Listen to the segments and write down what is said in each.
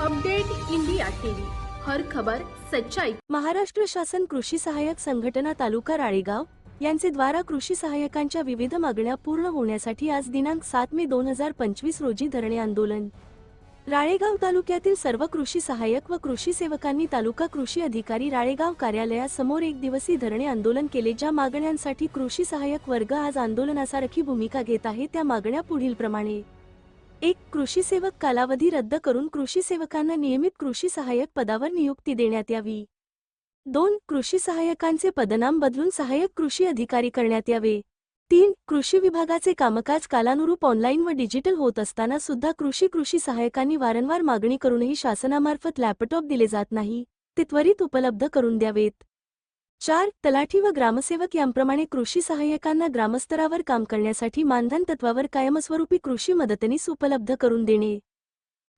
Update India TV. हर खबर सच्चाई. महाराष्ट्र शासन कृषी सहाय्यक संघटना तालुका राळेगाव यांचे द्वारा कृषी सहाय्यकांच्या विविध मागण्या पूर्ण होण्यासाठी आज दिनांक सात मे दोन हजार पंचवीस रोजी धरणे आंदोलन. राळेगाव तालुक्यातील सर्व कृषी सहाय्यक व कृषी सेवकांनी तालुका कृषी अधिकारी राळेगाव कार्यालयासमोर एक दिवसीय धरणे आंदोलन केले ज्या मागण्यांसाठी कृषी सहाय्यक वर्ग आज आंदोलनासारखी भूमिका घेत आहे त्या मागण्या पुढीलप्रमाणे. एक कृषी सेवक कालावधी रद्द करून कृषी सेवकांना नियमित कृषी सहाय्यक पदावर नियुक्ती देण्यात यावी. दोन कृषी सहाय्यकांचे पदनाम बदलून सहाय्यक कृषी अधिकारी करण्यात यावे. तीन कृषी विभागाचे कामकाज कालानुरूप ऑनलाईन व डिजिटल होत असताना सुद्धा कृषी कृषी सहाय्यकांनी वारंवार मागणी करूनही शासनामार्फत लॅपटॉप दिले जात नाही ते त्वरित उपलब्ध करून द्यावेत. चार तलाठी व ग्रामसेवक यांप्रमाणे कृषी सहाय्यकांना ग्रामस्तरावर काम करण्यासाठी मानधन तत्वावर कायमस्वरूपी कृषी मदतनीस उपलब्ध करून देणे.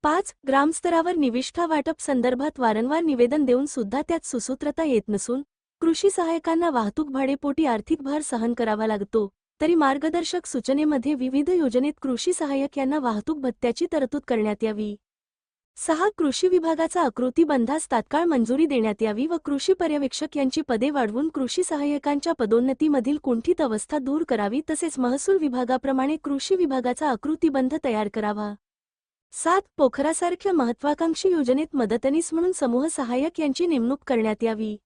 पाच ग्रामस्तरावर निविष्ठा वाटप संदर्भात वारंवार निवेदन देऊन सुद्धा त्यात सुसूत्रता येत नसून कृषी सहाय्यकांना वाहतूक भाडेपोटी आर्थिक भार सहन करावा लागतो तरी मार्गदर्शक सूचनेमध्ये विविध योजनेत कृषी सहाय्यक यांना वाहतूक भत्त्याची तरतूद करण्यात यावी. सहा कृषी विभागाचा आकृती बंधास तात्काळ मंजुरी देण्यात यावी व कृषी पर्यवेक्षक यांची पदे वाढवून कृषी सहाय्यकांच्या पदोन्नतीमधील कुंठित अवस्था दूर करावी तसेच महसूल विभागाप्रमाणे कृषी विभागाचा आकृतीबंध तयार करावा. सात पोखरासारख्या महत्वाकांक्षी योजनेत मदतनीस म्हणून समूह सहाय्यक यांची नेमणूक करण्यात यावी.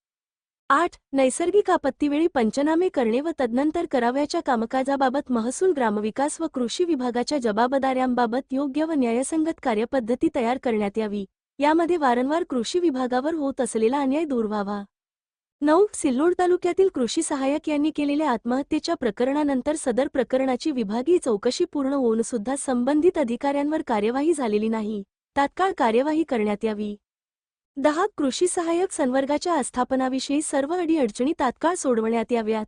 आठ नैसर्गिक आपत्तीवेळी पंचनामे करणे व तदनंतर करावयाच्या कामकाजाबाबत महसूल ग्रामविकास व कृषी विभागाच्या जबाबदाऱ्यांबाबत योग्य व न्यायसंगत कार्यपद्धती तयार करण्यात यावी. यामध्ये वारंवार कृषी विभागावर होत असलेला अन्याय दूर व्हावा. नऊ सिल्लोड तालुक्यातील कृषी सहाय्यक यांनी केलेल्या आत्महत्येच्या प्रकरणानंतर सदर प्रकरणाची विभागीय चौकशी पूर्ण होऊन सुद्धा संबंधित अधिकाऱ्यांवर कार्यवाही झालेली नाही. तात्काळ कार्यवाही करण्यात यावी. दहा कृषी सहाय्यक संवर्गाच्या आस्थापनाविषयी सर्व अडीअडचणी तात्काळ सोडवण्यात याव्यात.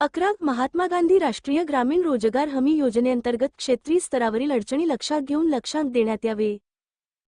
अकरा महात्मा गांधी राष्ट्रीय ग्रामीण रोजगार हमी योजनेअंतर्गत क्षेत्रीय स्तरावरील अडचणी लक्षात घेऊन लक्षात देण्यात यावे.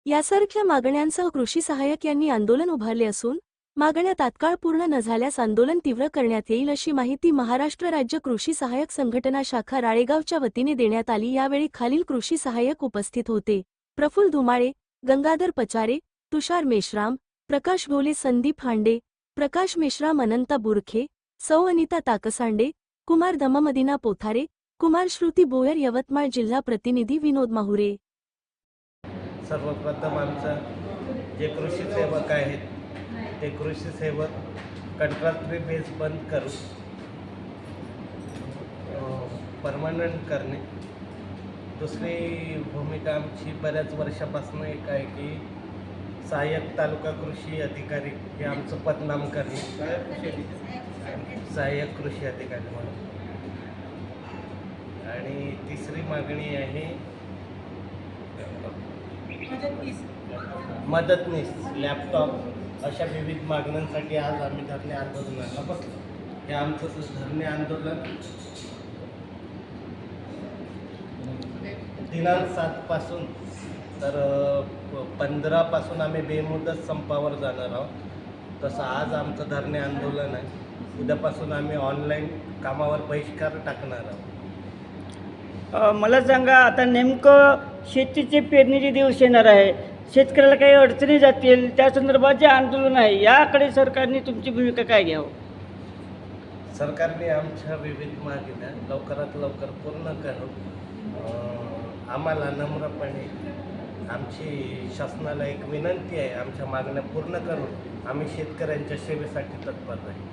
यासारख्या मागण्यांसह कृषी सहाय्यक यांनी आंदोलन उभारले असून मागण्या तात्काळ पूर्ण न झाल्यास आंदोलन तीव्र करण्यात येईल अशी माहिती महाराष्ट्र राज्य कृषी सहाय्यक संघटना शाखा राळेगावच्या वतीने देण्यात आली. यावेळी खालील कृषी सहाय्यक उपस्थित होते. प्रफुल्ल धुमाळे गंगाधर पचारे तुषार मेश्राम प्रकाश भोले संदीप हांडे प्रकाश मेश्राम अनंता बुरखे सौ अनिता ताकसांडे कुमार धममदिना पोथारे कुमार श्रुती बोयर यवतमाळ जिल्हा प्रतिनिधी विनोद माहुरे. सर्वप्रथम आमचं जे कृषी सेवक आहेत ते कृषी सेवक कंट्रॅक्टरी बेस बंद करून परमनंट करणे. दुसरी भूमिका आमची बऱ्याच वर्षापासून एक आहे की सहाय्यक तालुका कृषी अधिकारी हे आमचं पदनाम करणे सहाय्यक कृषी अधिकारी म्हणून. आणि तिसरी मागणी आहे मदतनीस लॅपटॉप अशा विविध मागण्यांसाठी आज आम्ही धरणे आंदोलनाला बसलो हे आमचं धरणे आंदोलन दिनांक सातपासून तर पंधरापासून आम्ही बेमुदत संपावर जाणार आहोत. तसं आज आमचं धरणे आंदोलन आहे. उद्यापासून आम्ही ऑनलाईन कामावर बहिष्कार टाकणार आहोत. मला सांगा आता नेमकं शेतीचे पेरणीचे दिवस येणार आहे. शेतकऱ्याला काही अडचणी जातील त्या संदर्भात जे आंदोलन आहे याकडे सरकारने तुमची भूमिका काय घ्यावं? सरकारने आमच्या विविध मागण्या लवकरात लवकर पूर्ण करून आम्हाला नम्रपणे आमची शासनाला एक विनंती आहे आमच्या मागण्या पूर्ण करून आम्ही शेतकऱ्यांच्या सेवेसाठी तत्पर आहे